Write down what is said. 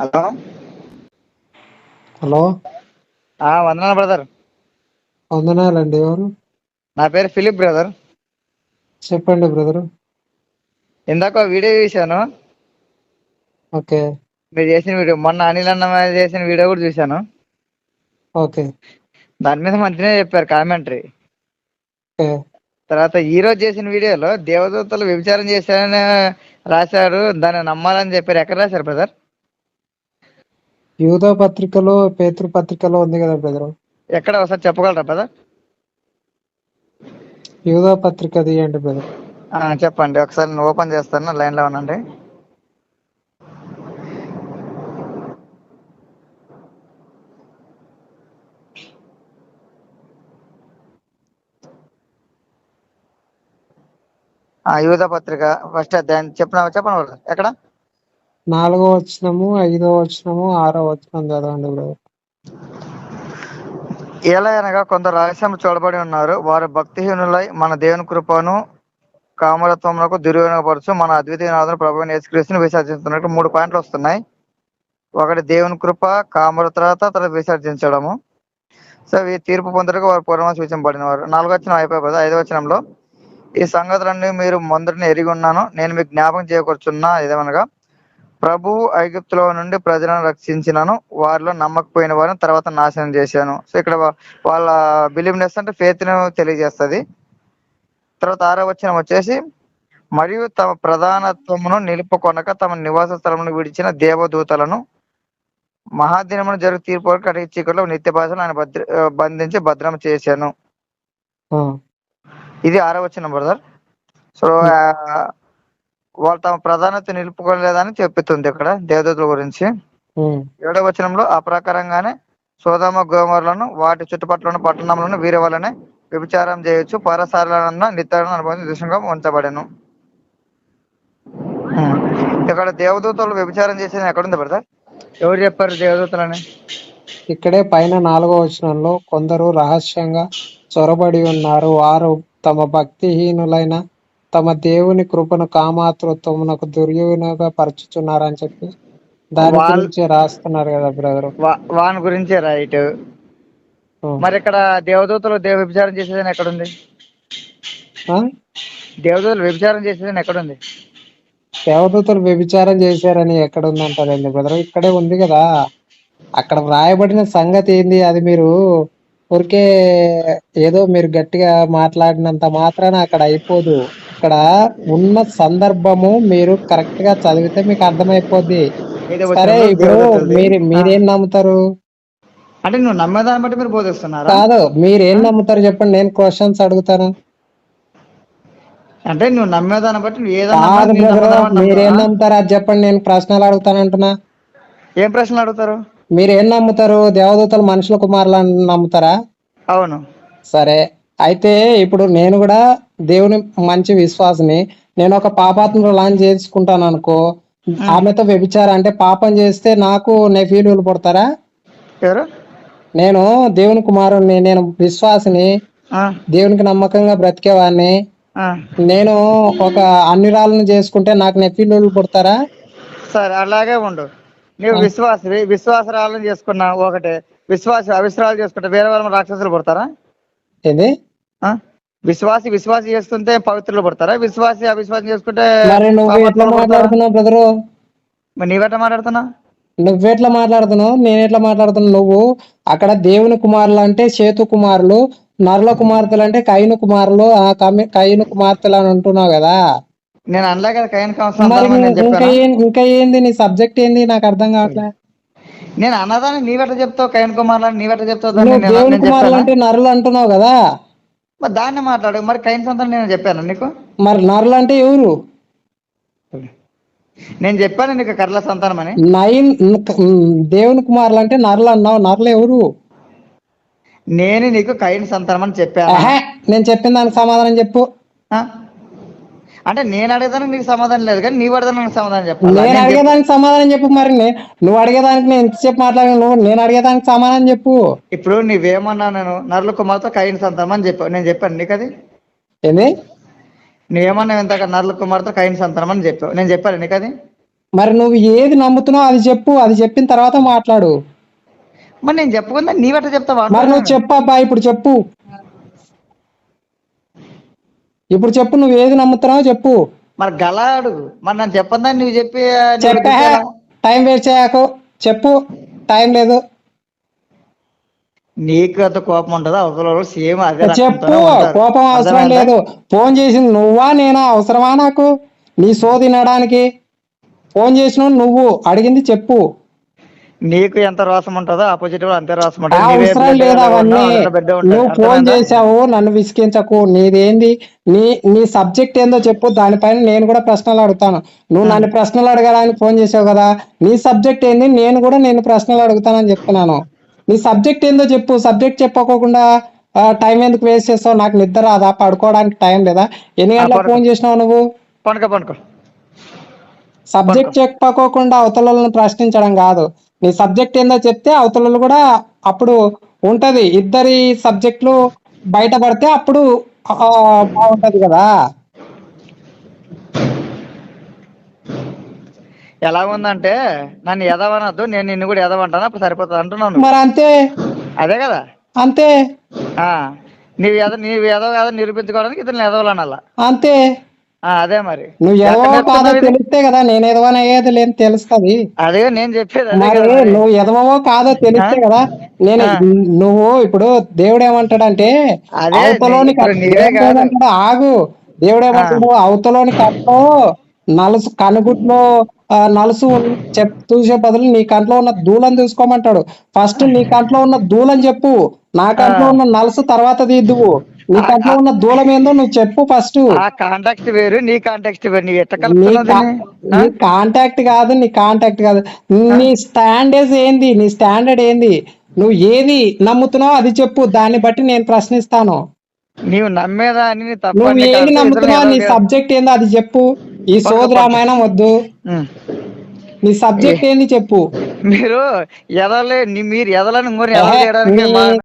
Hello? Hello? ఆ, వందనాలు brother. వందనాలండి ఎవరు? నా పేరు ఫిలిప్ బ్రదర్. చెప్పండి బ్రదరు. ఇందాక వీడియో చూశాను. ఓకే. మీరు చేసిన వీడియో మొన్న అనిల్ అన్న చేసిన వీడియో కూడా చూశాను. ఓకే. దాని మీద మంచిగా చెప్పారు కామెంటరీ. ఓకే. తర్వాత ఈ రోజు చేసిన వీడియోలో దేవదూతలు వ్యభిచారం చేశారని రాశారు దాన్ని నమ్మాలని చెప్పారు. ఎక్కడ రాశారు బ్రదర్? యూదా పత్రికలో పేతృ పత్రికలో ఉంది కదా బ్రదరు? ఎక్కడ? ఒకసారి చెప్పగలరా బ్రదర్? యూదా పత్రిక తీయండి బ్రదర్. చెప్పండి. ఒకసారి నేను ఓపెన్ చేస్తాను. లైన్లో ఉండండి. యూదా పత్రిక ఫస్ట్ అధ్యాయం. చెప్పిన చెప్పండి. ఎక్కడ? నాలుగో వచనము ఐదో వచనము ఆరో వచనం చదవండి బ్రదర్ ఎలా అనగా కొందరు రహస్యం చూడబడి ఉన్నారు. వారు భక్తిహీనులై మన దేవుని కృపను కామరత్వములకు దుర్వినియోగపరచు మన అద్వితీయ నాథుని ప్రభు యేసుక్రీస్తుని విసర్జిస్తున్నట్టు మూడు పాయింట్లు వస్తున్నాయి. ఒకటి దేవుని కృప కామర తర్వాత తర్వాత విసర్జించడము. సో ఈ తీర్పు పొందడానికి వారు పూర్వం సూచింపబడిన వారు నాలుగో వచ్చిన అయిపోయి ఐదో వచనంలో ఈ సంగతులన్నీ మీరు మొదటిని ఎరిగి ఉన్నాను. నేను మీకు జ్ఞాపకం చేయకూర్చున్నా ఏదేమనగా ప్రభు ఐగుప్తులో నుండి ప్రజలను రక్షించినను. వారిలో నమ్మకపోయిన వారిని తర్వాత నాశనం చేశాను. సో ఇక్కడ వాళ్ళ బిలీవ్నెస్ అంటే faith ను తెలియజేస్తుంది. తర్వాత ఆరో వచనం వచ్చేసి మరియు తమ ప్రధానత్వమును నిలుపుకొనక తమ నివాస స్థలమును విడిచిన దేవదూతలను మహాదినమును జరుగు తీర్పు వరకు కటిక చీకట్లో నిత్య భాషలు ఆయన భద్ర బంధించి భద్రం చేశాను. ఇది ఆరో వచనం బ్రదర్ సో వాళ్ళు తమ ప్రధానత నిలుపుకోలేదని చెప్తుంది ఇక్కడ దేవదూతల గురించి. ఏడవ వచనంలో ఆ ప్రకారంగానే సోదమ గోమరులను వాటి చుట్టుపక్కల ఉన్న పట్టణములను వీరి వలనే వ్యభిచారం చేయొచ్చు. పరసారాలన్న నిత్యాలను అనుభవించి దృశ్యంగా ఉంచబడెను. ఇక్కడ దేవదూతలు వ్యభిచారం చేసేది ఎక్కడుంది బ్రదర్? ఎవరు చెప్పారు దేవదూతలని? ఇక్కడే పైన నాలుగో వచనంలో కొందరు రహస్యంగా చొరబడి ఉన్నారు. వారు తమ భక్తిహీనులైన తమ దేవుని కృపను కామాతృత్వమునకు దుర్వినియోగపరచుచున్నారని చెప్పి దాని వాళ్ళ- గురించి రాస్తున్నారు కదా బ్రదరు. వా- వాని గురించే రైట్. మరి ఇక్కడ దేవదూతలు దేవ వ్యభిచారం చేసేదని ఎక్కడుంది? దేవదూతలు వ్యభిచారం చేసేదని ఎక్కడుంది? దేవదూతలు వ్యభిచారం చేశారని ఎక్కడ ఉందంటారండి బ్రదర్? ఇక్కడే ఉంది కదా. అక్కడ వ్రాయబడిన సంగతి ఏంది? అది మీరు ఊరికే ఏదో మీరు గట్టిగా మాట్లాడినంత మాత్రాన అక్కడ అయిపోదు. ఇక్కడ ఉన్న సందర్భము మీరు కరెక్ట్గా చదివితే మీకు అర్థమైపోద్ది. సరే ఇప్పుడు. మీరు మీరేం నమ్ముతారు? అంటే నువ్వు నమ్మేదాన్ని బట్టి మీరు బోధిస్తున్నారా? కాదు మీరేం నమ్ముతారు చెప్పండి నేను క్వశ్చన్స్ అడుగుతాను? అంటే నువ్వు నమ్మేదాన్ని బట్టి నువ్వు మీరేం? నమ్ముతారు? అది చెప్పండి నేను ప్రశ్నలు అడుగుతానంటున్నా ఏం ప్రశ్నలు అడుగుతారు? మీరు ఏం నమ్ముతారు? దేవదూతలు మనుషుల కుమారులను నమ్ముతారా? అవును. సరే అయితే ఇప్పుడు నేను కూడా దేవుని మంచి విశ్వాసని నేను ఒక పాపాత్మురాలని చేసుకుంటాను అనుకో ఆమెతో వ్యభిచారం అంటే పాపం చేస్తే నాకు నెఫీలు పడతారా? ఎవరు? నేను దేవుని కుమారుణ్ణి నేను విశ్వాసిని దేవునికి నమ్మకంగా బ్రతికేవాడిని. నేను ఒక అన్నిరాలను చేసుకుంటే నాకు నెఫీలు పుడతారా? సరే అలాగే ఉండు. నువ్వు విశ్వాసవి విశ్వాసరాలను చేసుకున్నావు ఒకటే విశ్వాస అవిశ్వాసాలు చేసుకుంటే వేరే వాళ్ళ రాక్షసులు పడతారా? ఏంది? విశ్వాసి విశ్వాసి చేస్తుంటే పవిత్రులు పడతారా? విశ్వాసి అవిశ్వాసం చేసుకుంటే మరి నువ్వు ఎట్లా? మాట్లాడుతున్నావు బ్రదరు? మరి నీవెట్లా మాట్లాడుతున్నా నువ్వెట్లా మాట్లాడుతున్నావు? నేను ఎట్లా మాట్లాడుతున్నా నువ్వు అక్కడ దేవుని కుమారులు అంటే చేతు కుమారులు నరుల కుమార్తెలు అంటే కైను కుమారులు ఆ కైను కుమార్తెలు అని అంటున్నావు కదా. నేను అనలే కదా ఇంకా ఇంకా ఏంది నీ సబ్జెక్ట్ ఏంది? నాకు అర్థం కావట్లే. నేను అన్నదాన్ని నీవెట్లా చెప్తావు? కయ్యన్ కుమార్ నీవెట్లా చెప్తావు? దేవుని కుమారులు? అంటే నరులు అంటున్నావు కదా. మరి దాన్ని మాట్లాడు. మరి కైన్ సంతానం నేను చెప్పాను నీకు? మరి నరులు అంటే ఎవరు? నేను చెప్పాను నీకు కర్ల సంతానం అని. నైన్ దేవుని కుమారులు అంటే నరులు అన్నావు. నరులు ఎవరు? నేను నీకు కైన్ సంతానం అని చెప్పాను? నేను చెప్పిన దానికి సమాధానం చెప్పు? అంటే నేను అడిగేదానికి నీకు సమాధానం లేదు కానీ నీవు అడగదానికి సమాధానం చెప్పాలి? నేను అడిగేదానికి సమాధానం చెప్పు మరి నువ్వు అడిగేదానికి నేను ఎంతసేపు మాట్లాడాను నువ్వు నేను అడిగేదానికి సమాధానం చెప్పు. ఇప్పుడు నువ్వేమన్నా నేను నరుల కుమార్తె కైన్ సంతానం అని చెప్పావు. నేను చెప్పాను నీకు అది? ఏంది? నువ్వేమన్నా ఇంతక నరుల కుమార్తె కైన్ సంతానం అని చెప్పావు. నేను చెప్పాను నీకు అది? మరి నువ్వు ఏది నమ్ముతున్నావు అది చెప్పు. అది చెప్పిన తర్వాత మాట్లాడు. మరి నేను చెప్పకుండా నీవెట్ట చెప్తావా? మరి నువ్వు చెప్పు అబ్బా ఇప్పుడు చెప్పు. ఇప్పుడు చెప్పు నువ్వు ఏది నమ్ముతున్నావో చెప్పు. మరి గల అడుగు మరి నన్ను చెప్పందా నువ్వు చెప్పి చెప్పే? టైం వేస్ట్ చేయకు. చెప్పు టైం లేదు. నీకు అంత కోపం ఉంటుందా? అవతల సేమ్ అదే చెప్పు. కోపం అవసరం? లేదు. ఫోన్ చేసింది నువ్వా నేనా? అవసరమా నాకు? నీ సో తినడానికి ఫోన్ చేసినావు నువ్వు. అడిగింది చెప్పు. నీకు ఎంత రోసం ఉంటుందో ఆపోజిట్ కూడా అంతే రోసం అవసరం లేదు అవన్నీ. నువ్వు ఫోన్? చేసావు నన్ను విసిగించకు. నీదేంది? నీ నీ సబ్జెక్ట్ ఏందో చెప్పు. దానిపైన నేను కూడా ప్రశ్నలు అడుగుతాను. నువ్వు నన్ను ప్రశ్నలు అడగడానికి ఫోన్ చేసావు కదా. నీ సబ్జెక్ట్ ఏంది? నేను కూడా నేను ప్రశ్నలు అడుగుతానని చెప్తున్నాను నీ సబ్జెక్ట్ ఏందో చెప్పు. సబ్జెక్ట్ చెప్పకోకుండా టైం ఎందుకు వేస్ట్ చేస్తావు? నాకు నిద్ర రాదా? పడుకోవడానికి టైం లేదా? ఎన్ని గంటలకు. ఫోన్ చేసినావు నువ్వు? పనుకో పనుకో సబ్జెక్ట్ చెప్పకోకుండా అవతలను ప్రశ్నించడం కాదు. నీ సబ్జెక్ట్ ఏందో చెప్తే అవతలలు కూడా అప్పుడు ఉంటది. ఇద్దరి సబ్జెక్టులు బయటపడితే అప్పుడు బాగుంటది కదా. ఎలా ఉందంటే నన్ను ఎదవనొద్దు నేను నిన్ను కూడా ఎదవంటాను? అప్పుడు సరిపోతుంది అంటున్నాను. మరి అంతే. అదే కదా? అంతే. ఆ నీవు ఎద నీవు ఎదవ కాదో నిరూపించుకోవడానికి ఇతను ఎదవలనాల. అంతే. అదే మరి నువ్వు ఎక్కడ ఎదవో కాదో? తెలిస్తే కదా నేను ఎదవని అయ్యేది లేని తెలుస్తుంది అదే నేను చెప్పేది మరి. నువ్వు ఎదవో కాదో తెలిస్తే? కదా నేను. నువ్వు ఇప్పుడు దేవుడు ఏమంటాడంటే అవతలోని? ఆగు దేవుడు ఏమంటాడు అవతలోని కట్లో నలుసు కనుగుట్లో నలుసు చెప్ చూసే బదులు నీ కంట్లో ఉన్న దూలం చూసుకోమంటాడు ఫస్ట్ నీ కంట్లో ఉన్న దూలం చెప్పు నా కంట్లో ఉన్న నలుసు తర్వాత తీద్దువు నీ కంట్లో ఉన్న దూలం ఏందో నువ్వు చెప్పు ఫస్ట్ ఆ కాంటాక్ట్ వేరు నీ కాంటాక్ట్ వేరు. నీ ఎట్ట నీ కాంటాక్ట్ కాదు నీ కాంటాక్ట్ కాదు. నీ స్టాండర్డ్ ఏంది? నీ స్టాండర్డ్ ఏంది? నువ్వు ఏది నమ్ముతున్నావు అది చెప్పు. దాన్ని బట్టి నేను ప్రశ్నిస్తాను. నీవు నమ్మేదాన్ని నీ తప్ప నువ్వు ఏది నమ్ముతున్నావు నీ సబ్జెక్ట్ ఏందో అది చెప్పు. ఈ సోది రామాయణం వద్దు. నీ సబ్జెక్ట్ ఏంది చెప్పు. మీరు ఎదలే మీరు ఎదలని